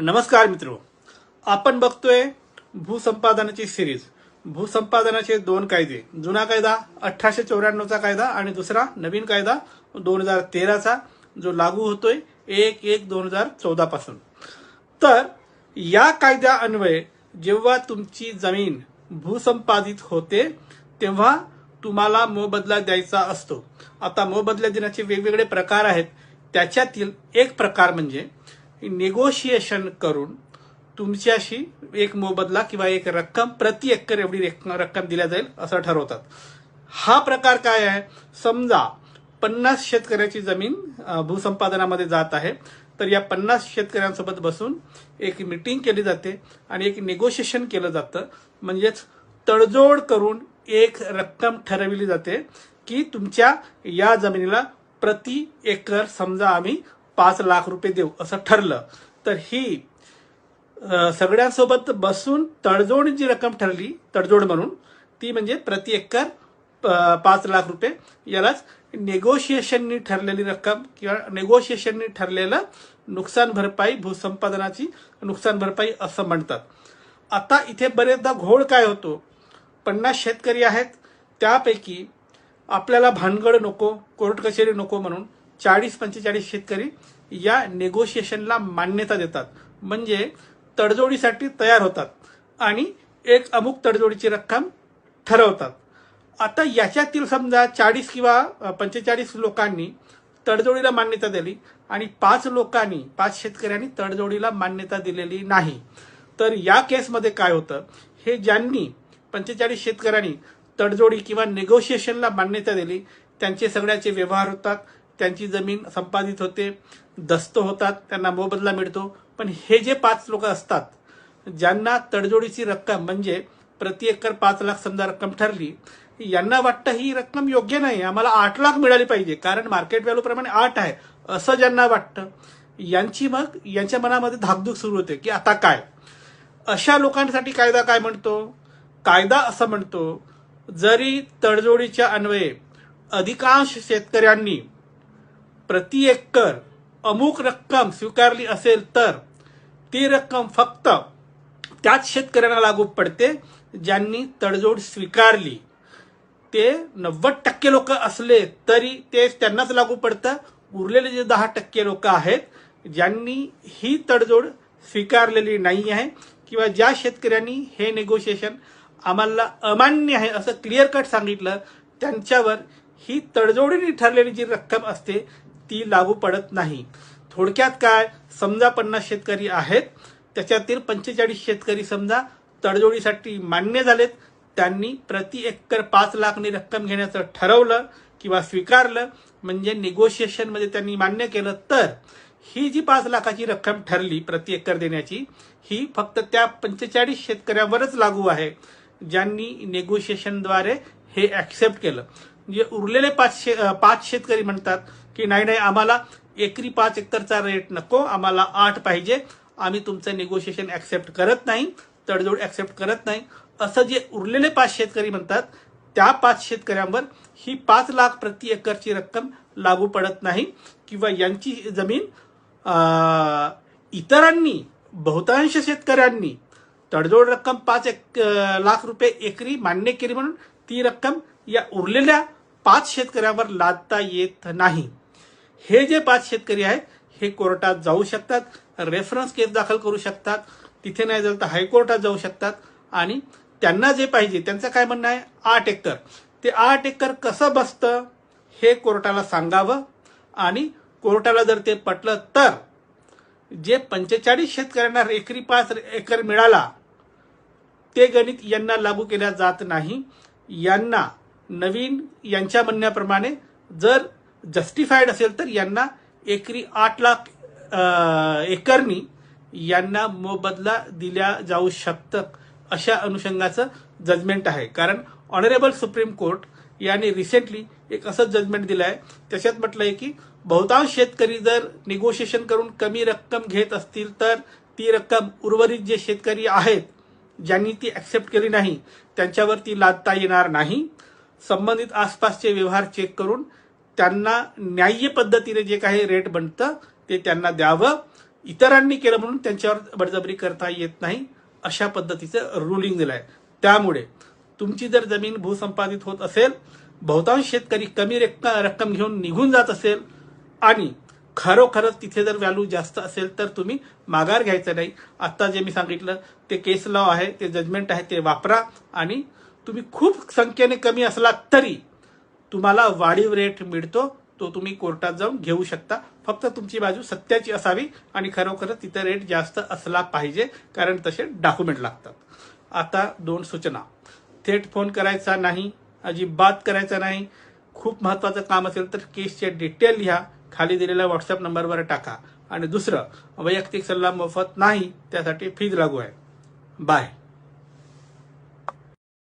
नमस्कार मित्रो. आपण बघतोय भूसंपादनाची सिरीज. भूसंपादनाचे दोन कायदे. जुना कायदा अठराशे चौऱ्याण्णवचा कायदा आणि दुसरा नवीन कायदा दोन हजार तेराचा जो लागू होतोय एक एक दोन हजार चौदा पासून. तर या कायद्या अन्वये जेव्हा तुमची जमीन भूसंपादित होते तेव्हा तुम्हाला मोबदला द्यायचा असतो. आता मोबदला देण्याचे वेगवेगळे प्रकार आहेत. त्याच्यातील एक प्रकार म्हणजे नेगोशिएशन करून तुमच्याशी एक मोबदला किंवा एक रक्कम प्रति एकर एवढी रक्कम दिल्या जाईल असं ठरवतात. हा प्रकार काय आहे? समजा पन्नास शेतकऱ्याची जमीन भूसंपादनामध्ये जात आहे तर या पन्नास शेतकऱ्यांसोबत बसून एक मिटिंग केली जाते आणि एक नेगोशिएशन केलं जातं. म्हणजेच तडजोड करून एक रक्कम ठरविली जाते की तुमच्या या जमिनीला प्रति एकर समजा आम्ही पाच लाख रुपये देऊ असं ठरलं. तर ही सगळ्यांसोबत बसून तडजोड जी रक्कम ठरली तडजोड म्हणून ती म्हणजे प्रति एकर पाच लाख रुपये. यालाच नेगोशिएशननी ठरलेली रक्कम किंवा नेगोशिएशननी ठरलेलं नुकसान भरपाई भूसंपादनाची नुकसान भरपाई असं म्हणतात. आता इथे बरेचदा घोळ काय होतो? पन्नास शेतकरी आहेत त्यापैकी आपल्याला भानगड नको कोर्ट कचेरी नको म्हणून चाळीस पंचेचाळीस शेतकरी या नेगोशिएशनला मान्यता देतात. म्हणजे तडजोडीसाठी तयार होतात आणि एक अमुक तडजोडीची रक्कम ठरवतात. आता याच्यातील समजा चाळीस किंवा पंचेचाळीस लोकांनी तडजोडीला मान्यता दिली आणि पाच लोकांनी पाच शेतकऱ्यांनी तडजोडीला मान्यता दिलेली नाही. तर या केसमध्ये काय होतं? हे ज्यांनी पंचेचाळीस शेतकऱ्यांनी तडजोडी किंवा नेगोशिएशनला मान्यता दिली त्यांचे सगळ्याचे व्यवहार होतात त्यांची जमीन संपादित होते दस्त होतात त्यांना मोबदला मिळतो. पण हे जे पाच लोक असतात ज्यांना तडजोडीची रक्कम म्हणजे प्रति एकर पाच लाख समजा रक्कम ठरली यांना वाटतं ही रक्कम योग्य नाही. आम्हाला आठ लाख मिळाली पाहिजे. कारण मार्केट व्हॅल्यू प्रमाणे आठ आहे असं ज्यांना वाटतं यांची मग यांच्या मनामध्ये धाकधूक सुरू होते की आता काय? अशा लोकांसाठी कायदा काय म्हणतो? कायदा असं म्हणतो जरी तडजोडीच्या अन्वये अधिकांश शेतकऱ्यांनी प्रति एकर अमुक रक्कम स्वीकारली असेल तर ती रक्कम फक्त त्याच शेतकऱ्यांना लागू पडते ज्यांनी तडजोड स्वीकारली. ते नव्वद टक्के लोक असले तरी ते त्यांनाच लागू पडतं. उरलेले जे दहा टक्के लोक आहेत ज्यांनी ही तडजोड स्वीकारलेली नाही आहे किंवा ज्या शेतकऱ्यांनी हे नेगोशिएशन आम्हाला अमान्य आहे असं क्लिअर कट सांगितलं त्यांच्यावर ही तडजोडीने ठरलेली जी रक्कम असते ती लागू पडत नाही. थोडक्यात काय? समजा पन्नास शेतकरी आहेत त्याच्यातील पंचेचाळीस शेतकरी समजा तडजोडीसाठी मान्य झालेत. त्यांनी प्रति एकर पाच लाखनी रक्कम घेण्याचं ठरवलं किंवा स्वीकारलं. म्हणजे निगोशिएशनमध्ये त्यांनी मान्य केलं तर ही जी पाच लाखाची रक्कम ठरली प्रति एकर देण्याची ही फक्त त्या पंचेचाळीस शेतकऱ्यावरच लागू आहे ज्यांनी नेगोशिएशनद्वारे हे ऍक्सेप्ट केलं. म्हणजे उरलेले पाच शे पाच शेतकरी म्हणतात की नाही नाही आम्हाला एकरी पाच एकरचा रेट नको आम्हाला आठ पाहिजे. आम्ही तुमचं निगोशिएशन ऍक्सेप्ट करत नाही तडजोड ऍक्सेप्ट करत नाही. असं जे उरलेले पाच शेतकरी म्हणतात त्या पाच शेतकऱ्यांवर ही पाच लाख प्रति एकरची रक्कम लागू पडत नाही किंवा यांची जमीन इतरांनी बहुतांश शेतकऱ्यांनी तडजोड रक्कम पाच एक लाख रुपये एकरी मान्य केली म्हणून ती रक्कम या उरलेल्या पाच शेतकऱ्यांवर लादता येत नाही. हे जे पाच शेतकरी आहेत हे कोर्टात जाऊ शकतात रेफरन्स केस दाखल करू शकतात तिथे नाही झालं तर हायकोर्टात जाऊ शकतात आणि त्यांना जे पाहिजे त्यांचं काय म्हणणं आहे? आठ एकर. ते आठ एकर कसं बसतं हे कोर्टाला सांगावं आणि कोर्टाला जर ते पटलं तर जे पंचेचाळीस शेतकऱ्यांना एकरी पाच एकर मिळाला ते गणित यांना लागू केल्या जात नाही. यांना नवीन यांच्या म्हणण्याप्रमाणे जर जस्टिफाईड असेल तर यांना एकरी आठ लाख एकरनी यांना मोबदला दिल्या जाऊ शकतं अशा अनुषंगाचं जजमेंट आहे. कारण ऑनरेबल सुप्रीम कोर्ट यांनी रिसेंटली एक असं जजमेंट दिलं आहे त्याच्यात म्हटलंय की बहुतांश शेतकरी जर निगोशिएशन करून कमी रक्कम घेत असतील तर ती रक्कम उर्वरित जे शेतकरी आहेत ज्यांनी ती ऍक्सेप्ट केली नाही त्यांच्यावर ती लादता येणार नाही. संबंधित आसपासचे व्यवहार चेक करून त्यांना न्याय्य पद्धतीने जे काही रेट बनतं ते त्यांना द्यावं. इतरांनी केलं म्हणून त्यांच्यावर बडजबरी करता येत नाही अशा पद्धतीचं रुलिंग दिलं आहे त्यामुळे तुमची जर जमीन भूसंपादित होत असेल बहुतांश शेतकरी कमी रक्कम घेऊन निघून जात असेल आणि खरोखरच तिथे जर व्हॅल्यू जास्त असेल तर तुम्ही माघार घ्यायचं नाही. आत्ता जे मी सांगितलं ते केस लॉ आहे ते जजमेंट आहे ते वापरा आणि तुम्ही खूप संख्येने कमी असला तरी तुम्हाला वाढीव रेट मिळतो तो तुम्ही कोर्टात जाऊन घेऊ शकता. फक्त तुमची बाजू सत्याची असावी आणि खरोखरच तिथं रेट जास्त असला पाहिजे कारण तसे डॉक्युमेंट लागतात. आता दोन सूचना. थेट फोन करायचा नाही अजिबात करायचा नाही. खूप महत्वाचं काम असेल तर केसचे डिटेल लिहा खाली दिलेल्या व्हॉट्सअप नंबरवर टाका. आणि दुसरं वैयक्तिक सल्ला मोफत नाही त्यासाठी फीज लागू आहे. बाय